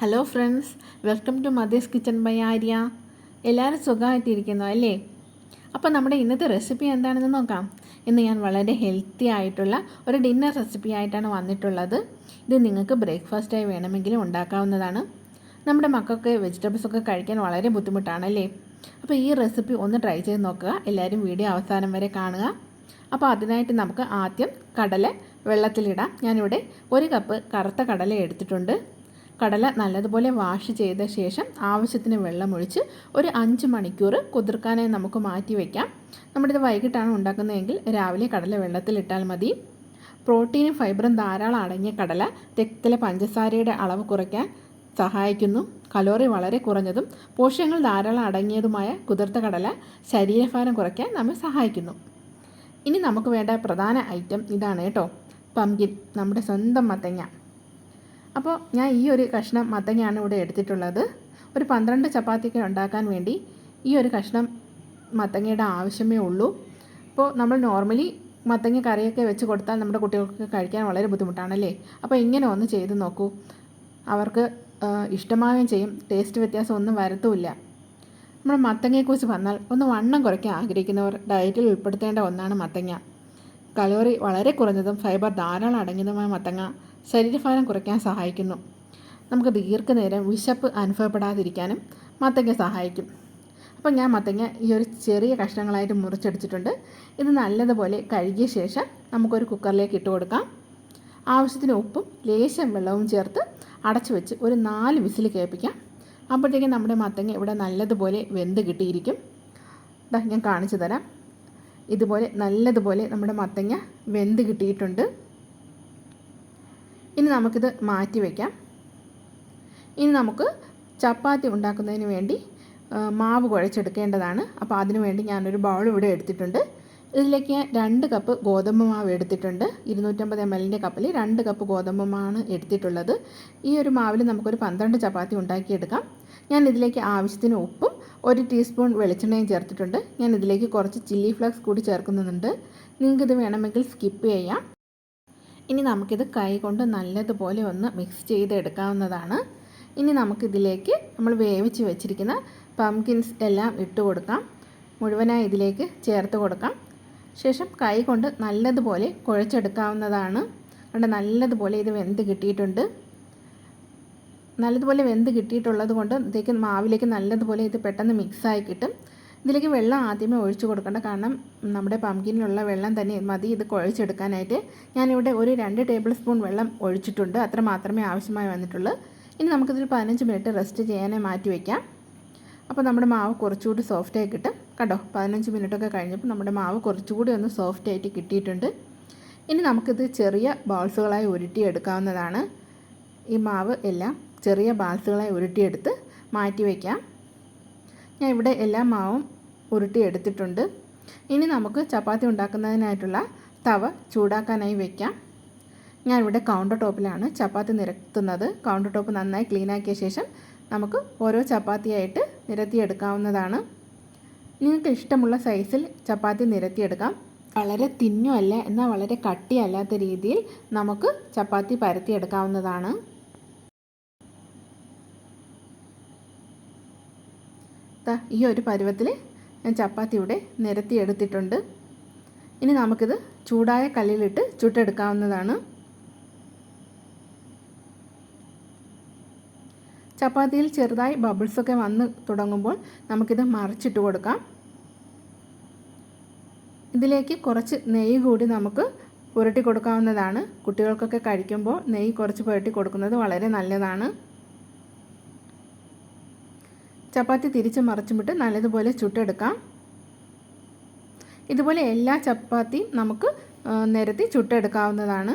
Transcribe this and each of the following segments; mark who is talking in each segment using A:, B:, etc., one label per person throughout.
A: Hello friends welcome to mother's kitchen by Arya എല്ലാവരും സുഖമായിട്ടിരിക്കുന്നു അല്ലേ? അപ്പോൾ നമ്മുടെ ഇന്നത്തെ റെസിപ്പി എന്താണെന്ന് നോക്കാം. ഇന്ന് ഞാൻ വളരെ ഹെൽത്തി ആയിട്ടുള്ള ഒരു ഡിന്നർ റെസിപ്പി ആയിട്ടാണ് വന്നിട്ടുള്ളത്. ഇത് നിങ്ങൾക്ക് ബ്രേക്ക്ഫാസ്റ്റായി വേണമെങ്കിലും ഉണ്ടാക്കാവുന്നതാണ്. നമ്മുടെ മക്കൾക്ക് വെജിറ്റബിൾസൊക്കെ കഴിക്കാൻ വളരെ ബുദ്ധിമുട്ടാണല്ലേ അപ്പോൾ ഈ റെസിപ്പി ഒന്ന് ട്രൈ ചെയ്ത് നോക്കുക. എല്ലാവരും വീഡിയോ അവസാനം വരെ കാണുക. അപ്പോൾ അതിനായിട്ട് നമുക്ക് ആദ്യം കടല വെള്ളത്തിലിടാം. ഞാനിവിടെ ഒരു കപ്പ് കറുത്ത കടല എടുത്തിട്ടുണ്ട്. കടല നല്ലതുപോലെ വാഷ് ചെയ്ത ശേഷം ആവശ്യത്തിന് വെള്ളമൊഴിച്ച് ഒരു അഞ്ച് മണിക്കൂർ കുതിർക്കാനായി നമുക്ക് മാറ്റി വയ്ക്കാം നമ്മളിത് വൈകിട്ടാണ് ഉണ്ടാക്കുന്നതെങ്കിൽ രാവിലെ കടല വെള്ളത്തിലിട്ടാൽ മതി. പ്രോട്ടീനും ഫൈബറും ധാരാളം അടങ്ങിയ കടല രക്തത്തിലെ പഞ്ചസാരയുടെ അളവ് കുറയ്ക്കാൻ സഹായിക്കുന്നു. കലോറി വളരെ കുറഞ്ഞതും പോഷകങ്ങൾ ധാരാളം അടങ്ങിയതുമായ കുതിർത്ത കടല ശരീരഭാരം കുറയ്ക്കാൻ നമ്മെ സഹായിക്കുന്നു. ഇനി നമുക്ക് വേണ്ട പ്രധാന ഐറ്റം ഇതാണ് കേട്ടോ. പംകിൻ നമ്മുടെ സ്വന്തം മത്തങ്ങ. അപ്പോൾ ഞാൻ ഈ ഒരു കഷ്ണം മത്തങ്ങയാണ് ഇവിടെ എടുത്തിട്ടുള്ളത്. ഒരു പന്ത്രണ്ട് ചപ്പാത്തിക്ക് ഉണ്ടാക്കാൻ വേണ്ടി ഈ ഒരു കഷ്ണം മത്തങ്ങയുടെ ആവശ്യമേ ഉള്ളൂ. അപ്പോൾ നമ്മൾ നോർമലി മത്തങ്ങ കറിയൊക്കെ വെച്ച് കൊടുത്താൽ നമ്മുടെ കുട്ടികൾക്ക് കഴിക്കാൻ വളരെ ബുദ്ധിമുട്ടാണല്ലേ? അപ്പോൾ ഇങ്ങനെ ഒന്ന് ചെയ്ത് നോക്കൂ. അവർക്ക് ഇഷ്ടമാവുകയും ചെയ്യും. ടേസ്റ്റ് വ്യത്യാസം ഒന്നും വരത്തുമില്ല. നമ്മൾ മത്തങ്ങയെക്കുറിച്ച് വന്നാൽ ഒന്ന് വണ്ണം കുറയ്ക്കാൻ ആഗ്രഹിക്കുന്നവർ ഡയറ്റിൽ ഉൾപ്പെടുത്തേണ്ട ഒന്നാണ് മത്തങ്ങ. കലോറി വളരെ കുറഞ്ഞതും ഫൈബർ ധാരാളം അടങ്ങിയതുമായ മത്തങ്ങ ശരീരഭാരം കുറയ്ക്കാൻ സഹായിക്കുന്നു. നമുക്ക് ദീർഘനേരം വിശപ്പ് അനുഭവപ്പെടാതിരിക്കാനും മത്തങ്ങ സഹായിക്കും. അപ്പോൾ ഞാൻ മത്തങ്ങ ഈ ഒരു ചെറിയ കഷ്ണങ്ങളായിട്ട് മുറിച്ചെടുത്തിട്ടുണ്ട് ഇത് നല്ലതുപോലെ കഴുകിയ ശേഷം നമുക്കൊരു കുക്കറിലേക്ക് ഇട്ട് കൊടുക്കാം. ആവശ്യത്തിന് ഉപ്പും ലേശം വെള്ളവും ചേർത്ത് അടച്ചു വെച്ച് ഒരു നാല് വിസിൽ കേൾപ്പിക്കാം. അപ്പോഴത്തേക്കും നമ്മുടെ മത്തങ്ങ ഇവിടെ നല്ലതുപോലെ വെന്ത് കിട്ടിയിരിക്കും. ഞാൻ കാണിച്ചു തരാം. ഇതുപോലെ നല്ലതുപോലെ നമ്മുടെ മത്തങ്ങ വെന്ത് കിട്ടിയിട്ടുണ്ട്. ഇനി നമുക്കിത് മാറ്റി വയ്ക്കാം ഇനി നമുക്ക് ചപ്പാത്തി ഉണ്ടാക്കുന്നതിന് വേണ്ടി മാവ് കുഴച്ചെടുക്കേണ്ടതാണ്. അപ്പോൾ അതിനു വേണ്ടി ഞാനൊരു ബൗൾ ഇവിടെ എടുത്തിട്ടുണ്ട്. ഇതിലേക്ക് ഞാൻ രണ്ട് കപ്പ് ഗോതമ്പ് മാവ് എടുത്തിട്ടുണ്ട്. ഇരുന്നൂറ്റമ്പത് എം എല്ലിന്റെ കപ്പിൽ രണ്ട് കപ്പ് ഗോതമ്പ് മാവാണ് എടുത്തിട്ടുള്ളത്. ഈ ഒരു മാവിൽ നമുക്കൊരു പന്ത്രണ്ട് ചപ്പാത്തി ഉണ്ടാക്കിയെടുക്കാം. ഞാൻ ഇതിലേക്ക് ആവശ്യത്തിന് ഉപ്പും ഒരു ടീസ്പൂൺ വെളിച്ചെണ്ണയും ചേർത്തിട്ടുണ്ട്. ഞാൻ ഇതിലേക്ക് കുറച്ച് ചില്ലി ഫ്ലക്സ് കൂടി ചേർക്കുന്നുണ്ട്. നിങ്ങൾക്കിത് വേണമെങ്കിൽ സ്കിപ്പ് ചെയ്യാം. ഇനി നമുക്കിത് കൈ കൊണ്ട് നല്ലതുപോലെ ഒന്ന് മിക്സ് ചെയ്തെടുക്കാവുന്നതാണ്. ഇനി നമുക്കിതിലേക്ക് നമ്മൾ വേവിച്ച് വെച്ചിരിക്കുന്ന പംകിൻസ് എല്ലാം ഇട്ട് കൊടുക്കാം. മുഴുവനായി ഇതിലേക്ക് ചേർത്ത് കൊടുക്കാം. ശേഷം കൈ കൊണ്ട് നല്ലതുപോലെ കുഴച്ചെടുക്കാവുന്നതാണ്. അതുകൊണ്ട് നല്ലതുപോലെ ഇത് വെന്ത് കിട്ടിയിട്ടുണ്ട്. നല്ലതുപോലെ വെന്ത് കിട്ടിയിട്ടുള്ളത് കൊണ്ട് ഇതേക്ക് മാവിലേക്ക് നല്ലതുപോലെ ഇത് പെട്ടെന്ന് മിക്സായി കിട്ടും. ഇതിലേക്ക് വെള്ളം ആദ്യമേ ഒഴിച്ചു കൊടുക്കേണ്ട. കാരണം നമ്മുടെ പമ്പിനിലുള്ള വെള്ളം തന്നെ മതി ഇത് കുഴച്ചെടുക്കാനായിട്ട്. ഞാനിവിടെ ഒരു രണ്ട് ടേബിൾ സ്പൂൺ വെള്ളം ഒഴിച്ചിട്ടുണ്ട്. അത്ര മാത്രമേ ആവശ്യമായി വന്നിട്ടുള്ളൂ. ഇനി നമുക്കിതൊരു പതിനഞ്ച് മിനിറ്റ് റെസ്റ്റ് ചെയ്യാനേ മാറ്റി വയ്ക്കാം അപ്പോൾ നമ്മുടെ മാവ് കുറച്ചുകൂടി സോഫ്റ്റായി കിട്ടും. കണ്ടോ? പതിനഞ്ച് മിനിറ്റൊക്കെ കഴിഞ്ഞപ്പോൾ നമ്മുടെ മാവ് കുറച്ചുകൂടി ഒന്ന് സോഫ്റ്റായിട്ട് കിട്ടിയിട്ടുണ്ട്. ഇനി നമുക്കിത് ചെറിയ ബോൾസുകളായി ഉരുട്ടിയെടുക്കാവുന്നതാണ്. ഈ മാവ് എല്ലാം ചെറിയ ബാൾസുകളായി ഉരുട്ടിയെടുത്ത് മാറ്റി വയ്ക്കാം ഞാൻ ഇവിടെ എല്ലാ മാവും ഉരുട്ടിയെടുത്തിട്ടുണ്ട് ഇനി നമുക്ക് ചപ്പാത്തി ഉണ്ടാക്കുന്നതിനായിട്ടുള്ള തവ ചൂടാക്കാനായി വയ്ക്കാം ഞാനിവിടെ കൗണ്ടർ ടോപ്പിലാണ് ചപ്പാത്തി നിരത്തുന്നത്. കൗണ്ടർ ടോപ്പ് നന്നായി ക്ലീനാക്കിയ ശേഷം നമുക്ക് ഓരോ ചപ്പാത്തിയായിട്ട് നിരത്തിയെടുക്കാവുന്നതാണ്. നിങ്ങൾക്ക് ഇഷ്ടമുള്ള സൈസിൽ ചപ്പാത്തി നിരത്തിയെടുക്കാം. വളരെ തിന്നുമല്ല എന്നാൽ വളരെ കട്ടിയല്ലാത്ത രീതിയിൽ നമുക്ക് ചപ്പാത്തി പരത്തിയെടുക്കാവുന്നതാണ്. ഈ ഒരു പരുവത്തിൽ ഞാൻ ചപ്പാത്തി ഇവിടെ നിരത്തിയെടുത്തിട്ടുണ്ട് ഇനി നമുക്കിത് ചൂടായ കല്ലിലിട്ട് ചുട്ടെടുക്കാവുന്നതാണ്. ചപ്പാത്തിയിൽ ചെറുതായി ബബിൾസൊക്കെ വന്ന് തുടങ്ങുമ്പോൾ നമുക്കിത് മറിച്ചിട്ട് കൊടുക്കാം. ഇതിലേക്ക് കുറച്ച് നെയ്യ് കൂടി നമുക്ക് പുരട്ടി കൊടുക്കാവുന്നതാണ്. കുട്ടികൾക്കൊക്കെ കഴിക്കുമ്പോൾ നെയ്യ് കുറച്ച് പുരട്ടി കൊടുക്കുന്നത് വളരെ നല്ലതാണ്. ചപ്പാത്തി തിരിച്ച് മറിച്ചുമിട്ട് നല്ലതുപോലെ ചുട്ടെടുക്കാം. ഇതുപോലെ എല്ലാ ചപ്പാത്തിയും നമുക്ക് നിരത്തി ചുട്ടെടുക്കാവുന്നതാണ്.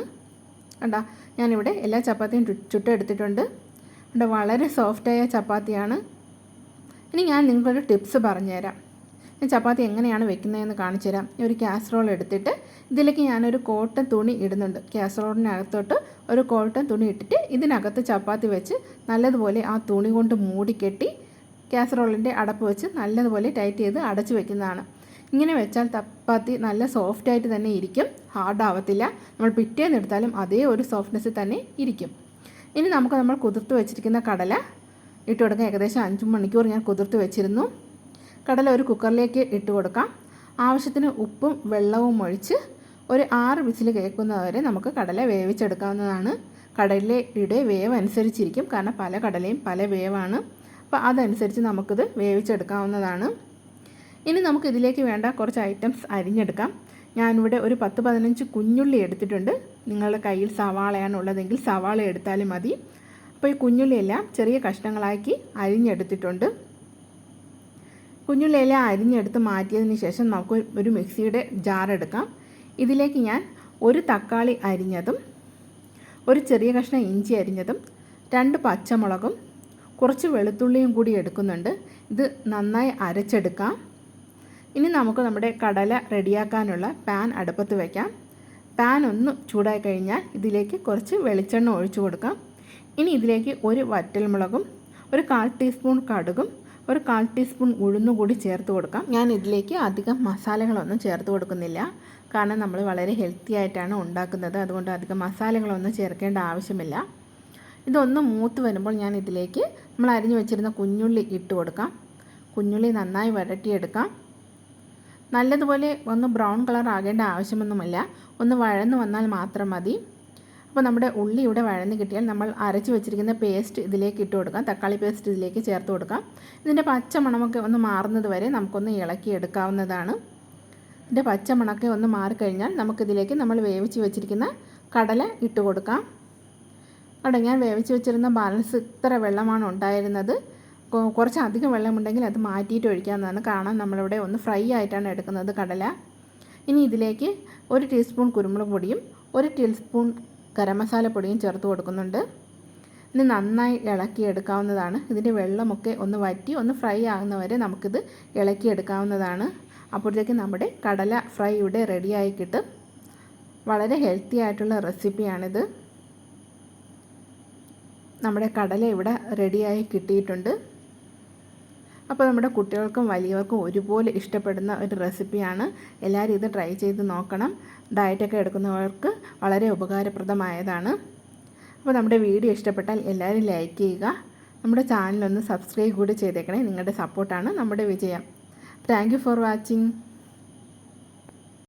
A: കണ്ടാ ഞാനിവിടെ എല്ലാ ചപ്പാത്തിയും ചുട്ടെടുത്തിട്ടുണ്ട്. ഇവിടെ വളരെ സോഫ്റ്റായ ചപ്പാത്തിയാണ്. ഇനി ഞാൻ നിങ്ങൾക്കൊരു ടിപ്സ് പറഞ്ഞുതരാം. ഞാൻ ചപ്പാത്തി എങ്ങനെയാണ് വെക്കുന്നതെന്ന് കാണിച്ചു തരാം ഒരു കാസറോൾ എടുത്തിട്ട് ഇതിലേക്ക് ഞാനൊരു കോട്ടൺ തുണി ഇടുന്നുണ്ട്. കാസറോളിനകത്തോട്ട് ഒരു കോട്ടൺ തുണി ഇട്ടിട്ട് ഇതിനകത്ത് ചപ്പാത്തി വെച്ച് നല്ലതുപോലെ ആ തുണി കൊണ്ട് മൂടിക്കെട്ടി കാസറോളിന്റെ അടപ്പ് വെച്ച് നല്ലതുപോലെ ടൈറ്റ് ചെയ്ത് അടച്ചു വെക്കുന്നതാണ്. ഇങ്ങനെ വെച്ചാൽ ചപ്പാത്തി നല്ല സോഫ്റ്റായിട്ട് തന്നെ ഇരിക്കും. ഹാർഡ് ആവത്തില്ല. നമ്മൾ പിറ്റേന്ന് എടുത്താലും അതേ ഒരു സോഫ്റ്റ്നെസ് തന്നെ ഇരിക്കും. ഇനി നമുക്ക് നമ്മൾ കുതിർത്ത് വെച്ചിരിക്കുന്ന കടല ഇട്ട് കൊടുക്കാം. ഏകദേശം അഞ്ച് മണിക്കൂർ ഞാൻ കുതിർത്ത് വെച്ചിരുന്നു. കടല ഒരു കുക്കറിലേക്ക് ഇട്ട് കൊടുക്കാം. ആവശ്യത്തിന് ഉപ്പും വെള്ളവും ഒഴിച്ച് ഒരു ആറ് വിസിൽ കേൾക്കുന്നതുവരെ നമുക്ക് കടല വേവിച്ചെടുക്കാവുന്നതാണ്. കടലയുടെ വേവ് അനുസരിച്ചിരിക്കും. കാരണം പല കടലയും പല വേവാണ്. അപ്പോൾ അതനുസരിച്ച് നമുക്കിത് വേവിച്ചെടുക്കാവുന്നതാണ്. ഇനി നമുക്ക് ഇതിലേക്ക് വേണ്ട കുറച്ച് ഐറ്റംസ് അരിഞ്ഞെടുക്കാം. ഞാനിവിടെ ഒരു പത്ത് പതിനഞ്ച് കുഞ്ഞുള്ളി എടുത്തിട്ടുണ്ട്. നിങ്ങളുടെ കയ്യിൽ സവാളയാണ് ഉള്ളതെങ്കിൽ സവാള എടുത്താലും മതി. അപ്പോൾ ഈ കുഞ്ഞുള്ളിയെല്ലാം ചെറിയ കഷ്ണങ്ങളാക്കി അരിഞ്ഞെടുത്തിട്ടുണ്ട്. കുഞ്ഞുള്ളിയെല്ലാം അരിഞ്ഞെടുത്ത് മാറ്റിയതിന് ശേഷം നമുക്ക് ഒരു മിക്സിയുടെ ജാർ എടുക്കാം. ഇതിലേക്ക് ഞാൻ ഒരു തക്കാളി അരിഞ്ഞതും ഒരു ചെറിയ കഷ്ണം ഇഞ്ചി അരിഞ്ഞതും രണ്ട് പച്ചമുളകും കുറച്ച് വെളുത്തുള്ളിയും കൂടി എടുക്കുന്നുണ്ട്. ഇത് നന്നായി അരച്ചെടുക്കാം. ഇനി നമുക്ക് നമ്മുടെ കടല റെഡിയാക്കാനുള്ള പാൻ അടുപ്പത്ത് വയ്ക്കാം പാൻ ഒന്ന് ചൂടായി കഴിഞ്ഞാൽ ഇതിലേക്ക് കുറച്ച് വെളിച്ചെണ്ണ ഒഴിച്ചു കൊടുക്കാം. ഇനി ഇതിലേക്ക് ഒരു വറ്റൽമുളകും ഒരു കാൽ ടീസ്പൂൺ കടുകും ഒരു കാൽ ടീസ്പൂൺ ഉഴുന്നും കൂടി ചേർത്ത് കൊടുക്കാം. ഞാൻ ഇതിലേക്ക് അധികം മസാലകളൊന്നും ചേർത്ത് കൊടുക്കുന്നില്ല. കാരണം നമ്മൾ വളരെ ഹെൽത്തി ആയിട്ടാണ് ഉണ്ടാക്കുന്നത്. അതുകൊണ്ട് അധികം മസാലകളൊന്നും ചേർക്കേണ്ട ആവശ്യമില്ല. ഇതൊന്ന് മൂത്ത് വരുമ്പോൾ ഞാൻ ഇതിലേക്ക് നമ്മൾ അരിഞ്ഞു വെച്ചിരുന്ന കുഞ്ഞുള്ളി ഇട്ട് കൊടുക്കാം. കുഞ്ഞുള്ളി നന്നായി വരട്ടിയെടുക്കാം നല്ലതുപോലെ ഒന്ന് ബ്രൗൺ കളർ ആകേണ്ട ആവശ്യമൊന്നുമില്ല. ഒന്ന് വഴന്ന് വന്നാൽ മാത്രം മതി. അപ്പോൾ നമ്മുടെ ഉള്ളി ഇവിടെ വഴന്ന് കിട്ടിയാൽ നമ്മൾ അരച്ച് വെച്ചിരിക്കുന്ന പേസ്റ്റ് ഇതിലേക്ക് ഇട്ട് കൊടുക്കാം. തക്കാളി പേസ്റ്റ് ഇതിലേക്ക് ചേർത്ത് കൊടുക്കാം. ഇതിന്റെ പച്ച മണമൊക്കെ ഒന്ന് മാറുന്നത് വരെ നമുക്കൊന്ന് ഇളക്കി എടുക്കാവുന്നതാണ്. ഇതിന്റെ പച്ച മണമൊക്കെ ഒന്ന് മാറിക്കഴിഞ്ഞാൽ നമുക്കിതിലേക്ക് നമ്മൾ വേവിച്ച് വെച്ചിരിക്കുന്ന കടല ഇട്ട് കൊടുക്കാം. ഞാൻ വേവിച്ച് വെച്ചിരുന്ന ബാലൻസ് ഇത്ര വെള്ളമാണ് ഉണ്ടായിരുന്നത്. കുറച്ച് അധികം വെള്ളമുണ്ടെങ്കിൽ അത് മാറ്റിയിട്ട് ഒഴിക്കാവുന്നതാണ്. കാരണം നമ്മളിവിടെ ഒന്ന് ഫ്രൈ ആയിട്ടാണ് എടുക്കുന്നത് കടല. ഇനി ഇതിലേക്ക് ഒരു ടീസ്പൂൺ കുരുമുളക് പൊടിയും ഒരു ടീസ്പൂൺ ഗരം മസാല പൊടിയും ചേർത്ത് കൊടുക്കുന്നുണ്ട്. ഇനി നന്നായി ഇളക്കി എടുക്കാവുന്നതാണ്. ഇതിന്റെ വെള്ളമൊക്കെ ഒന്ന് വറ്റി ഒന്ന് ഫ്രൈ ആകുന്നവരെ നമുക്കിത് ഇളക്കി എടുക്കാവുന്നതാണ്. അപ്പോഴത്തേക്ക് നമ്മുടെ കടല ഫ്രൈ ഇവിടെ റെഡിയായി കിട്ടും. വളരെ ഹെൽത്തി ആയിട്ടുള്ള റെസിപ്പിയാണിത് നമ്മുടെ കടല ഇവിടെ റെഡിയായി കിട്ടിയിട്ടുണ്ട്. അപ്പോൾ നമ്മുടെ കുട്ടികൾക്കും വലിയവർക്കും ഒരുപോലെ ഇഷ്ടപ്പെടുന്ന ഒരു റെസിപ്പിയാണ്. എല്ലാവരും ഇത് ട്രൈ ചെയ്ത് നോക്കണം. ഡയറ്റൊക്കെ എടുക്കുന്നവർക്ക് വളരെ ഉപകാരപ്രദമായതാണ്. അപ്പോൾ നമ്മുടെ വീഡിയോ ഇഷ്ടപ്പെട്ടാൽ എല്ലാവരും ലൈക്ക് ചെയ്യുക. നമ്മുടെ ചാനലൊന്ന് സബ്സ്ക്രൈബ് കൂടി ചെയ്തേക്കണേ. നിങ്ങളുടെ സപ്പോർട്ടാണ് നമ്മുടെ വിജയം. Thank for watching